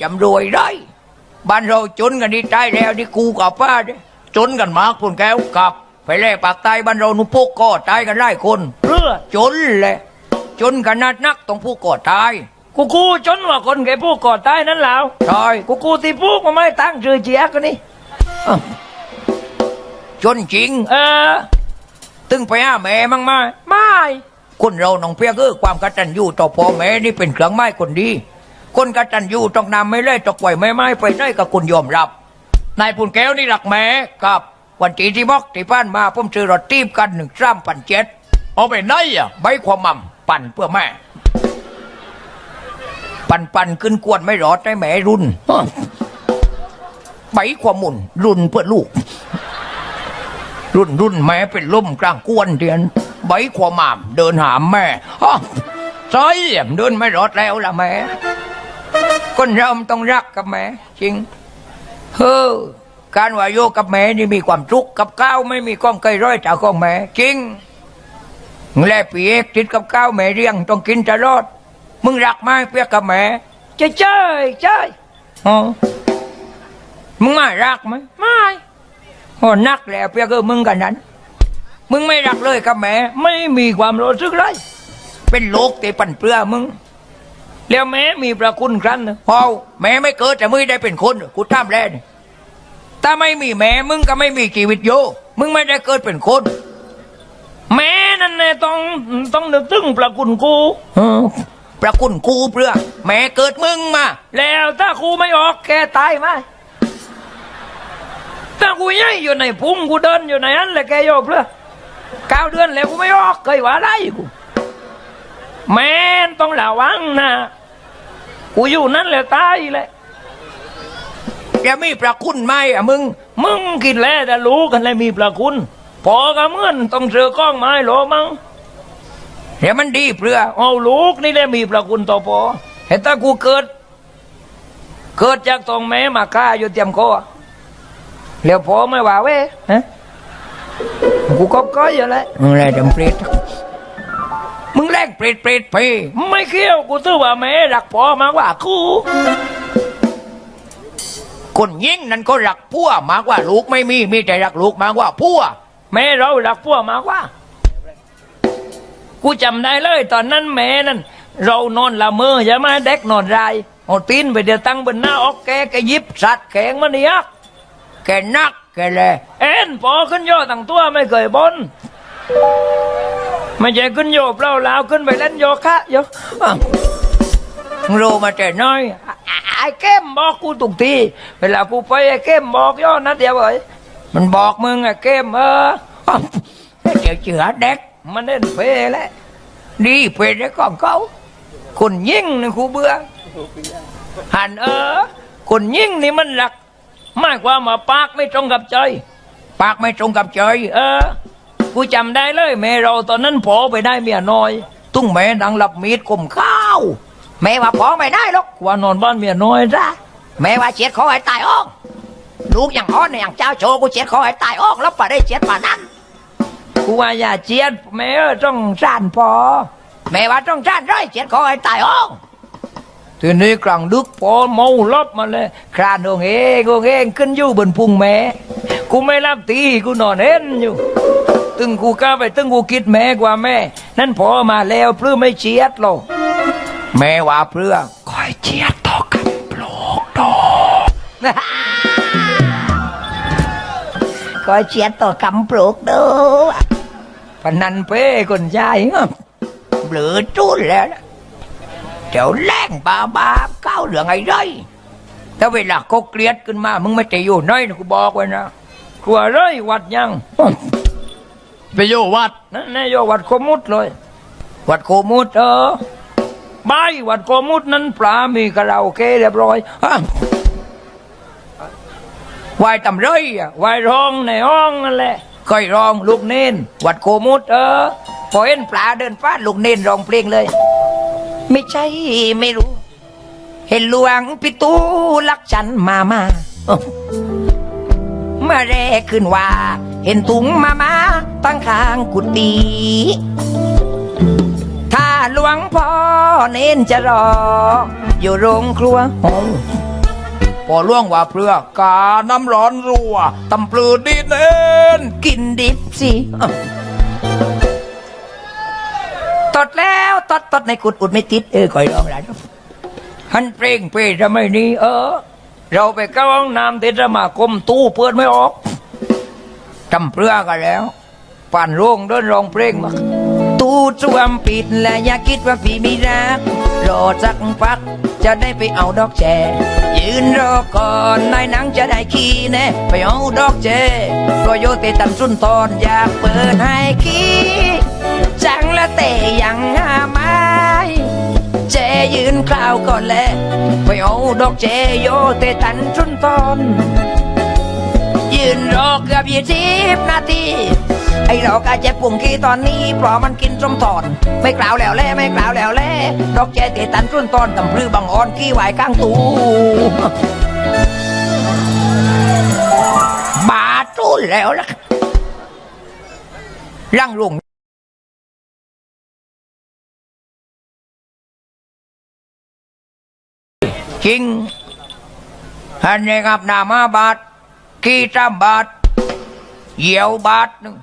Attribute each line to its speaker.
Speaker 1: จำรวยได้บ้านเราจนกันดีใจแล้วที่กูกับป้าจนกันมากคุณแก้วกับ ไปแล่ปากใต้บ้านเราหนุพวกก็ตายกันหลายคน
Speaker 2: เพื่อ
Speaker 1: จนแหละจนขนาดนักต้องผู้ก่อตาย
Speaker 2: กูกูจนว่าคนแกพูกก่อตายนั้นแล้ว
Speaker 1: ใช่
Speaker 2: กูกูที่พูกมาไม่ตั้งชื่อเจียกันนี่
Speaker 1: จนจริง
Speaker 2: เออ
Speaker 1: ตึงไปหาแม่มั่งไมา
Speaker 2: ไม่
Speaker 1: คนเราน้องเพียงคือความกตัญญูต่อพ่อแม่นี่เป็นเครื่องไม้คนดี คนกตัญญูต้องนำไม่เล่ตกไหวไม่ไม้ไปได้กับคุณยอมรับ นายปุ่นแก้วนี่หลักแม่กับวันที่ที่บอกที่ผ่านมาผมซื้อรถตีบกันหนึ่งสามพันเจ็ดเอาไปไหนอะใบความมั่มปั่นเพื่อแม่ ปั่นปั่นขึ้นกวนไม่รอดได้แม่รุ่นใบความมุนรุ่นเพื่อลูก รุ่นรุ่นแม่เป็นล่มกลางกวนเดียนใบความหมามเดินหามแม่ฮะซอยเหลี่เดินไม่รอดแล้วล่ะแม่ คนเรามันต้องรักกับแม่จริงเฮ้อการว่าโยกับแม่นี่มีความทุกข์กับข้าวไม่มีความเคยร้อยจากของแม่จริงแลปีเอกติดกับข้าวแม่เรียงต้องกินตลอดมึงรักไหมเปียกกับแม่
Speaker 2: เจ้ยเจ้ยเจ้ย
Speaker 1: อ๋อมึงไม่รักไหม
Speaker 2: ไม่
Speaker 1: อ๋อนักแล้วเปียกเออมึงกันนั้น มึงไม่รักเลยกับแม่
Speaker 2: ไม่มีความรู้สึกเลย
Speaker 1: เป็นโลกตีปั่นเปลือมึง
Speaker 2: แล้วแม้มีประคุณครั้นหนึ่ง
Speaker 1: พอแม่ไม่เกิดแต่มึงได้เป็นคนกูทำแล้วนี่ถ้าไม่มีแม่มึงก็ไม่มีชีวิตโยมึงไม่ได้เกิดเป็นคน
Speaker 2: แม้นั่นแน่ต้องต้องนึกถึงประคุณกู
Speaker 1: เออประคุณกูเปลือแม่เกิดมึงมา
Speaker 2: แล้วถ้ากูไม่ออกแกตายไหมถ้ากูยัยอยู่ในพุงกูเดินอยู่ในนั้นแหละแกโยบเลยเก้าเดือนแล้วกูไม่ออกเคยว่าได้กูแม่นต้องระวังนะ กูอยู่นั่นแหละตายแหละ
Speaker 1: จะมีประคุณไหมอะมึง
Speaker 2: มึงกินแล้วแต่รู้กันเลยมีประคุณพอกับเมื่อนต้องเจอกล้องไม้โหลมั้ง
Speaker 1: เดี๋ยวมันดีเปลือ
Speaker 2: เอาลูกนี่แหละมีประคุณต่อพอเห็นถ้ากูเกิด เกิดจากตองแม่มาฆ่าอยู่เตรียมคอแล้วพอไม่ว่าเว้ยฮะกูก็ก้อยอยู่แล้ว
Speaker 1: มึงอะไรดำเปรต มึงแลกเปรตเปรตไป
Speaker 2: ไม่เกี่ยวกูตื้อว่าแม่รักพอมากกว่ากู
Speaker 1: คนยิ่งนั้นก็รักพัวมากกว่าลูกไม่มีมีแต่รักลูกมากกว่าพัว
Speaker 2: แม่เรารักพวมากกว่า กูจำได้เลย ตอนนั้นแม่นั่นเรานอนละเมอใช่ไหมเด็กนอนไรเอาตีนไปเดี๋ยวตั้งบนหน้าอกแกแกยิบสัตว์แข็งมันเนี่ย
Speaker 1: แกนักแกแล
Speaker 2: เอ็นพอขึ้นโยตั้งตัวไม่เคยบน ไม่ใช่ขึ้นโยเปล่าลาวขึ้นไปเล่นโยคะโย
Speaker 1: อ้าวมึงรู้มาแต่น้อย
Speaker 2: ไอ้เข้มบอกกูตุกทีเวลากูไปไอ้เข้มบอกย่อนัดเดียวเอ้ย
Speaker 1: มันบอกมึง
Speaker 2: ไอ้เข้มเออ
Speaker 1: อ้าวเดี๋ยวเจือเด็ก
Speaker 2: มันเล่นเพลแล้ว
Speaker 1: ดีเปรตได้ของเขา
Speaker 2: คนยิ่งนี่กูเบื่อหันเออคนยิ่งนี่มันหลักหมายความว่าปากไม่ตรงกับใจ
Speaker 1: ปากไม่ตรงกับใจ
Speaker 2: เออ กูจำได้เลย แม่เราตอนนั้นพอไปได้เมียน้อย
Speaker 1: ตุ้งแม่ดังหลับมีดข่มข้าว แม่ว่าพอไม่ได้หรอก
Speaker 2: ว่านอนบ้านเมียน้อยจ้ะ
Speaker 1: แม่ว่าเจ็ดขอให้ตายอ้องลูกอย่างอ้อนยอย่างเจ้าโชกูเจ็ดขอให้ตายอ้องแล้วป่าได้เจ็ดป่านั้น
Speaker 2: กูว่าอย่าเจียดแม่ต้องสานพอ
Speaker 1: แม่ว่าต้องจ้านร้อยเจ็ดขอให้ตายอ้อง
Speaker 2: ทีนี้กลางดึกพอเมาลบมาเลย
Speaker 1: ครานโงเองโงเองขึ้นอยู่บนพุงแม่
Speaker 2: กูไม่รับตีกูนอนเห็นอยู่ ตึงกูกล้าไปตึงกูคิดแม่กว่าแม่ นั่นพอมาแล้วเพื่อไม่เชียดหรอก
Speaker 1: แม่ว่าเพื่อคอยเจียดต่อกับโลกดอกคอยเจียดต่อกำปลูกดู
Speaker 2: พนันเป้คนใจงะ
Speaker 1: เบลือจุ้นแล้วนะเดี๋ยวแรงบาบาก้าวเหลืองไอ้ไรถ้าเวลาเขาเกลียดขึ้นมา มึงไม่จะอยู่น้อยนะกูบอกไว้นะ
Speaker 2: กลัวเร้ยวัดยัง
Speaker 1: ไปโยวัด
Speaker 2: นั่นแน่โยวัดโคมุดเลย
Speaker 1: วัดโคมุด
Speaker 2: เออใบายวัดโคมุดนั้นปลามีคาราโอเกะเรียบร้อย
Speaker 1: ฮะวายตำไรอะ
Speaker 2: ไวายร้องในห้องนั่นแหละ
Speaker 1: เคยร้องลูกเน้นวัดโคมุด
Speaker 2: เออ
Speaker 1: พอเห็นปลาเดินฟาดลูกเน้นร้องเพลงเลย ไม่ใช่ไม่รู้ เห็นหลวงปิตูลักฉันมามา เมื่อแรกขึ้นว่า เห็นถุงมามาตั้งข้างกุฏิถ้าหลวงพ่อเน้นจะรอ
Speaker 2: อยู่โรงครัว
Speaker 1: โอพอล่วงว่าเปลือกาน้ำร้อนรัวตำปลือดีเน้น
Speaker 2: กินดิบสิตดแล้วตดตดในกุดอุดไม่ติดเออคอยลองแล้ฮันเปร่งเปรย์ทำไมนี่เออ เราไปเข้าห้องน้ำเทศมาคมตู้เปิดไม่ออกจำเปลือกันแล้วป่านโรงเดินรองเพลงมาตู้จวมปิดและอย่าคิดว่าพี่มีรักรอสักพักจะได้ไปเอาดอกแจยืนรอก่อนนายนังจะได้ขี้แน่ไปเอาดอกแจก็โยเตตันสุนทรอยากเปิดให้ขี้จังละเตยังหาไม้ เจยืนคราวก่อนแลไปเอาดอกเจโยเตตันชุนตอนยืนรอเกือบยี่สิบนาทีไอ้เรากาเจ็บปุ่งขี้ตอนนี้เพราะมันกินส้มตอน ไม่กล่าวแล้วแล่ไม่กล่าวแล้วแล่ดอกเจเตตันชุนตอนตำพลือบังอ่อนขี้ไหวข้างตู
Speaker 1: บาจุนแล้วล่ะร่างลุง จริงอันนี้ครับนามาบาทกีตาบาทเหยี่ยวบาทนึง